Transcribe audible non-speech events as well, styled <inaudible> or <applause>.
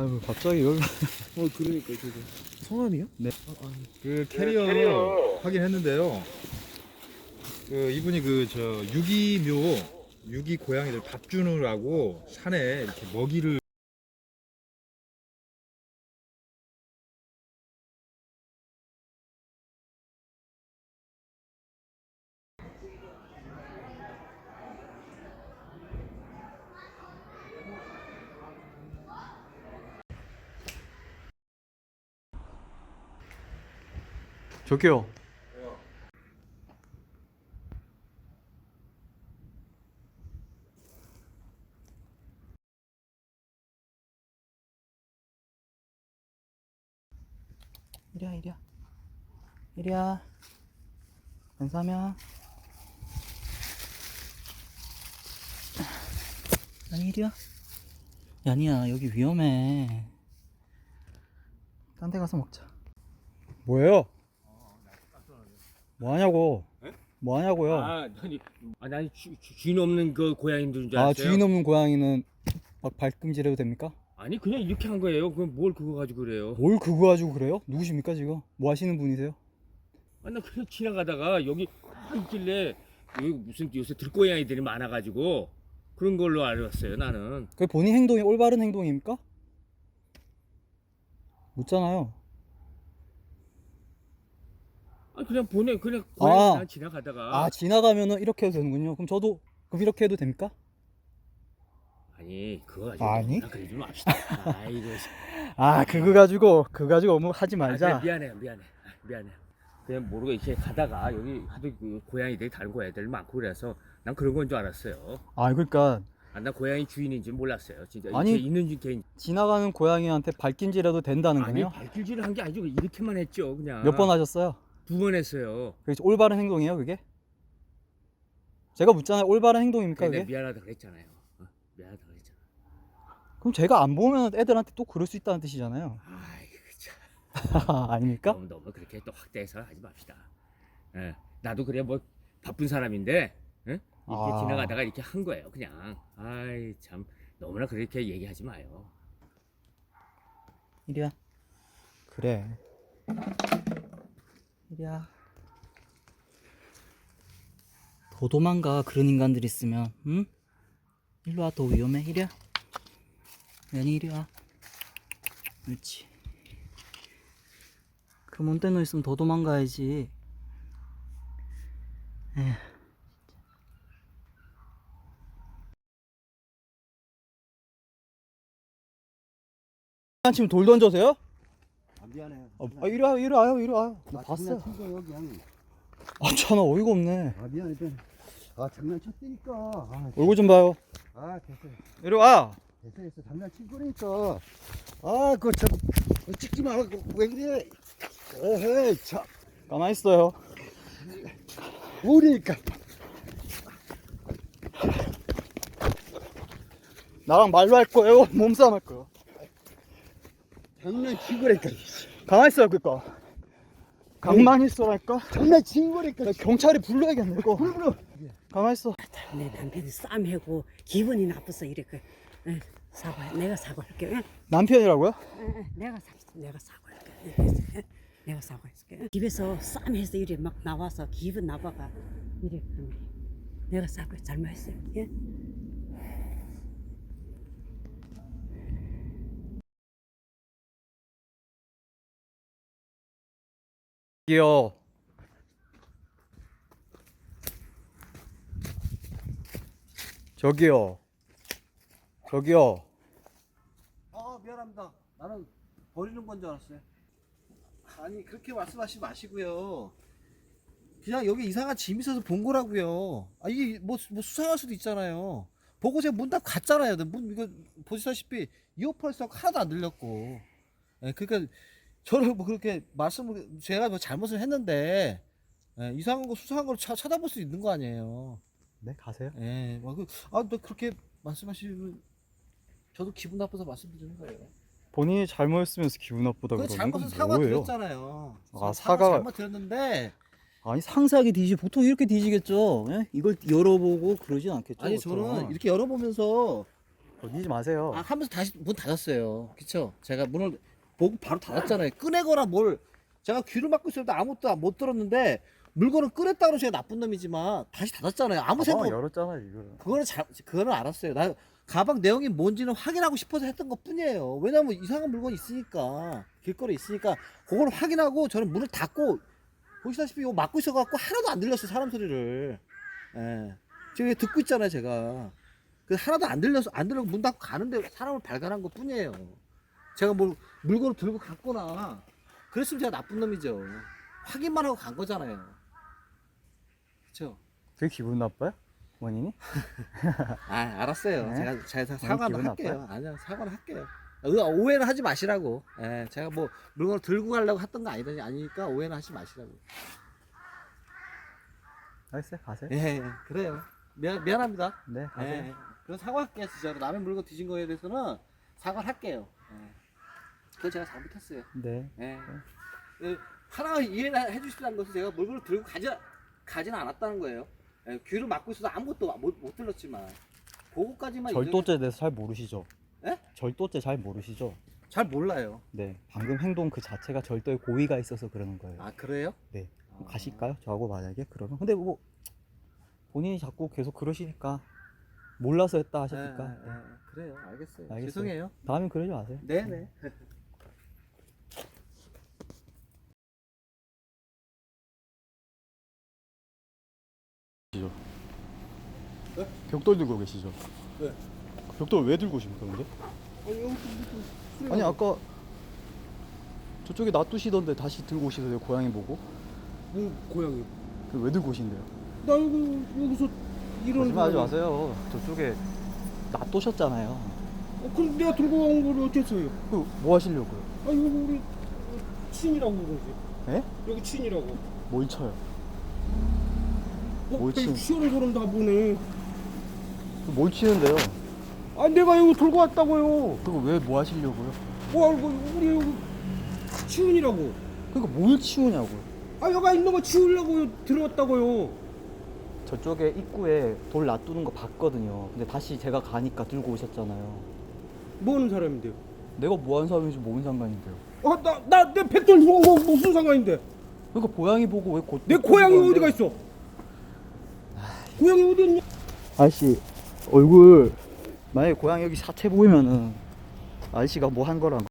아유 갑자기 여기 어 그러니까 저거 성함이요? 네. 아, 아, 그 캐리어, 확인했는데요. 그 이분이 그 저 유기묘 유기 고양이들 밥 주느라고 산에 이렇게 먹이를 저기요. 이리야 이리야 이리야 괜찮으면 아니 이리야 야니야. 여기 위험해. 딴 데 가서 먹자. 뭐예요? 뭐 하냐고 에? 뭐 하냐고요 아, 아니, 아, 난 주, 주, 주인 없는 그 고양이인 줄아 알았어요. 주인 없는 고양이는 막 발금질해도 됩니까? 아니 그냥 이렇게 한 거예요. 그럼 뭘 그거 가지고 그래요? 뭘 그거 가지고 그래요? 누구십니까 지금? 뭐 하시는 분이세요? 아, 나 그냥 지나가다가 여기 아, 있길래 여기 무슨 요새 들고양이들이 많아가지고 그런 걸로 알았어요. 나는. 그게 본인 행동이 올바른 행동입니까? 묻잖아요 아, 그냥 보내 그냥 고양이 아. 난 지나가다가 아 지나가면은 이렇게 해도 되는군요 그럼 저도 그럼 이렇게 해도 됩니까? 아니 그거 가지고 아니? 그러지 맙시다. 아이고. 아 그거 가지고 그거 가지고 뭐 하지 아, 말자 미안해, 미안해, 아, 미안해. 그냥 모르고 이렇게 가다가 여기 하도 그 고양이들이 다른 고양이들 많고 그래서 난 그런 건 줄 알았어요. 아 그러니까 아, 나 고양이 주인인지 몰랐어요. 진짜 아니, 있는 줄 개인. 지나가는 고양이한테 발김질해도 된다는 아니 거네요? 발길질을 한 게 아니고 이렇게만 했죠, 그냥. 몇 번 하셨어요? 두번 했어요. 그게 올바른 행동이에요 그게? 제가 묻잖아요 올바른 행동입니까 근데 그게? 미안하다 그랬잖아요. 어? 미안하다 그랬잖아. 그럼 제가 안 보면 애들한테 또 그럴 수 있다는 뜻이잖아요 아이고 참. <laughs> 아닙니까? 너무 너무 그렇게 또 확대해서 하지 맙시다. 예, 나도 그래 뭐 바쁜 사람인데 예? 이렇게 아. 지나가다가 이렇게 한 거예요, 그냥. 아이 참 너무나 그렇게 얘기하지 마요. 이리야 그래 야 더 도망가 그런 인간들 있으면. 응? 일로 와 더 위험해. 이리야 연이 이리 와. 그렇지 온때 너 있으면 더 도망가야지. 에휴 지금 돌 던져세요? 아, 미안해. 아, 아 이리 와요 이리 와요 이리 와요 나 아, 봤어 요 장난친 거 그냥. 아 참아 어이가 없네 아 미안해 미안해. 아 장난쳤다니까. 아, 얼굴 좀 봐요 아 됐어 이리 와 됐어 됐어 장난친 거니까. 아 그거 참 그거 찍지 왜 그래? 에헤이 참 가만히 있어요 우리니까. 나랑 말로 할 거예요 몸싸움 할 거예요 장난친 거니까. 가만히 있어요 그니까 가만히 있어라니까? 장난친 거니까. 나 경찰이 불러야겠네 이거. 불불어. 가만히 있어. 내 남편이 싸움하고 기분이 나빠서 이렇게 에, 사과 내가 사과할게. 에? 남편이라고요? 에, 에, 내가 사 내가 사과할게. 내가 사과할게. 집에서 싸움해서 이래 막 나와서 기분 나빠가 이래 그러면 내가 사과 잘못했어요. 예? 저기요 저기요 저기요 아 미안합니다. 나는 버리는 건 줄 알았어요. 아니 그렇게 말씀하시지 마시고요. 그냥 여기 이상한 짐 있어서 본 거라고요. 아 이게 뭐, 뭐 수상할 수도 있잖아요. 보고 제가 문 닫고 갔잖아요. 문 이거 보시다시피 이어폰 석 하나도 안 들렸고. 예, 그러니까 저를 뭐 그렇게 말씀을 제가 뭐 잘못을 했는데 예, 이상한 거 수상한 걸 차, 찾아볼 수 있는 거 아니에요. 네 가세요 예, 뭐 그, 아, 너 그렇게 말씀하시면 저도 기분 나빠서 말씀드리는 거예요. 본인이 잘못했으면서 기분 나쁘다 그 그러는 잘못은 건 사과 뭐예요? 드렸잖아요. 아, 사과 잘못 드렸는데 아니 상세하게 뒤지 보통 이렇게 뒤지겠죠 예? 이걸 열어보고 그러진 않겠죠 아니 보통. 저는 이렇게 열어보면서 건드리지 마세요. 아 하면서 다시 문 닫았어요. 그쵸? 제가 문을 보고 바로 닫았잖아요. 꺼내거나 뭘 제가 귀를 막고 있을 때 아무것도 못 들었는데 물건을 꺼냈다고 제가 나쁜 놈이지만 다시 닫았잖아요. 아무 생각 없 열었잖아요 지금. 그거는 잘 그거는 알았어요. 나 가방 내용이 뭔지는 확인하고 싶어서 했던 것 뿐이에요. 왜냐면 이상한 물건이 있으니까 길거리 에 있으니까 그걸 확인하고 저는 문을 닫고 보시다시피 이거 막고 있어갖고 하나도 안 들렸어요 사람 소리를. 예. 지금 듣고 있잖아요 제가. 그 하나도 안 들려서 안 들려고 문 닫고 가는데 사람을 발견한 것 뿐이에요. 제가 뭘 물건을 들고 갔거나 그랬으면 제가 나쁜 놈이죠. 확인만 하고 간 거잖아요. 그렇죠? 되게 기분 나빠요? 원인이? <laughs> 아 알았어요. 네? 제가 제가 사과는 할게요. 아니요 사과는 할게요. 오- 오해는 하지 마시라고. 예, 제가 뭐 물건을 들고 가려고 했던 거 아니더니 아니니까 오해는 하지 마시라고. 알겠어요 가세요. 예, 예, 그래요. 미안 미안합니다. 네 예, 가세요. 예. 그럼 사과할게요 진짜로. 남의 물건 뒤진 거에 대해서는 사과를 할게요. 예. 그건 제가 잘못했어요. 네. 예. 예, 하나 이해를 해주시라는 것은 제가 물건을 들고 가지 가지는 않았다는 거예요. 예, 귀를 막고 있어서 아무것도 못, 못 들었지만 그거까지만 절도죄에 대해서 잘 모르시죠? 예? 절도죄 잘 모르시죠? 잘 몰라요. 네. 방금 행동 그 자체가 절도의 고의가 있어서 그러는 거예요. 아 그래요? 네. 아. 가실까요? 저하고 만약에 그러면 근데 뭐 본인이 자꾸 계속 그러시니까 몰라서 했다 하시니까 예, 예, 예. 그래요. 알겠어요. 알겠어요. 죄송해요. 다음엔 그러지 마세요. 네네. <laughs> 벽돌 들고 계시죠? 네. 벽돌 왜 들고 오십니까 근데? 아니 아까 저쪽에 놔두시던데 다시 들고 오시세요 고양이 보고 뭐 고양이. 그왜 들고 오신대요? 나 여기 여기서 이런. 거짓말 하지 마세요 저쪽에 놔두셨잖아요 어, 그럼 내가 들고 온걸 어째서요? 그 뭐 하시려고요? 아 여기 우리 친이라고 그러지. 예? 여기 친이라고. 뭘 쳐요? 어, 뭘 친? 시원한 사람 다 보네. 그뭘 치는데요? 아 내가 여기 들고 왔다고요. 그거 왜 뭐 하시려고요? 뭐 알고 우리 여기 치운이라고. 그러니까 뭘 치우냐고요 아 여기 있는 거 치우려고 들어왔다고요. 저쪽에 입구에 돌 놔두는 거 봤거든요 근데 다시 제가 가니까 들고 오셨잖아요 뭐 하는 사람인데요? 내가 뭐 하는 사람인지 뭔 상관인데요 아나나내 백돌 누운 거 무슨 상관인데? 그러니까 고양이 보고 왜 고, 내 고양이 어디가 있어? 고양이 어디 있냐? 아저씨 얼굴 만약에 고양이 여기 사체 보이면은 아저씨가 뭐 한 거라면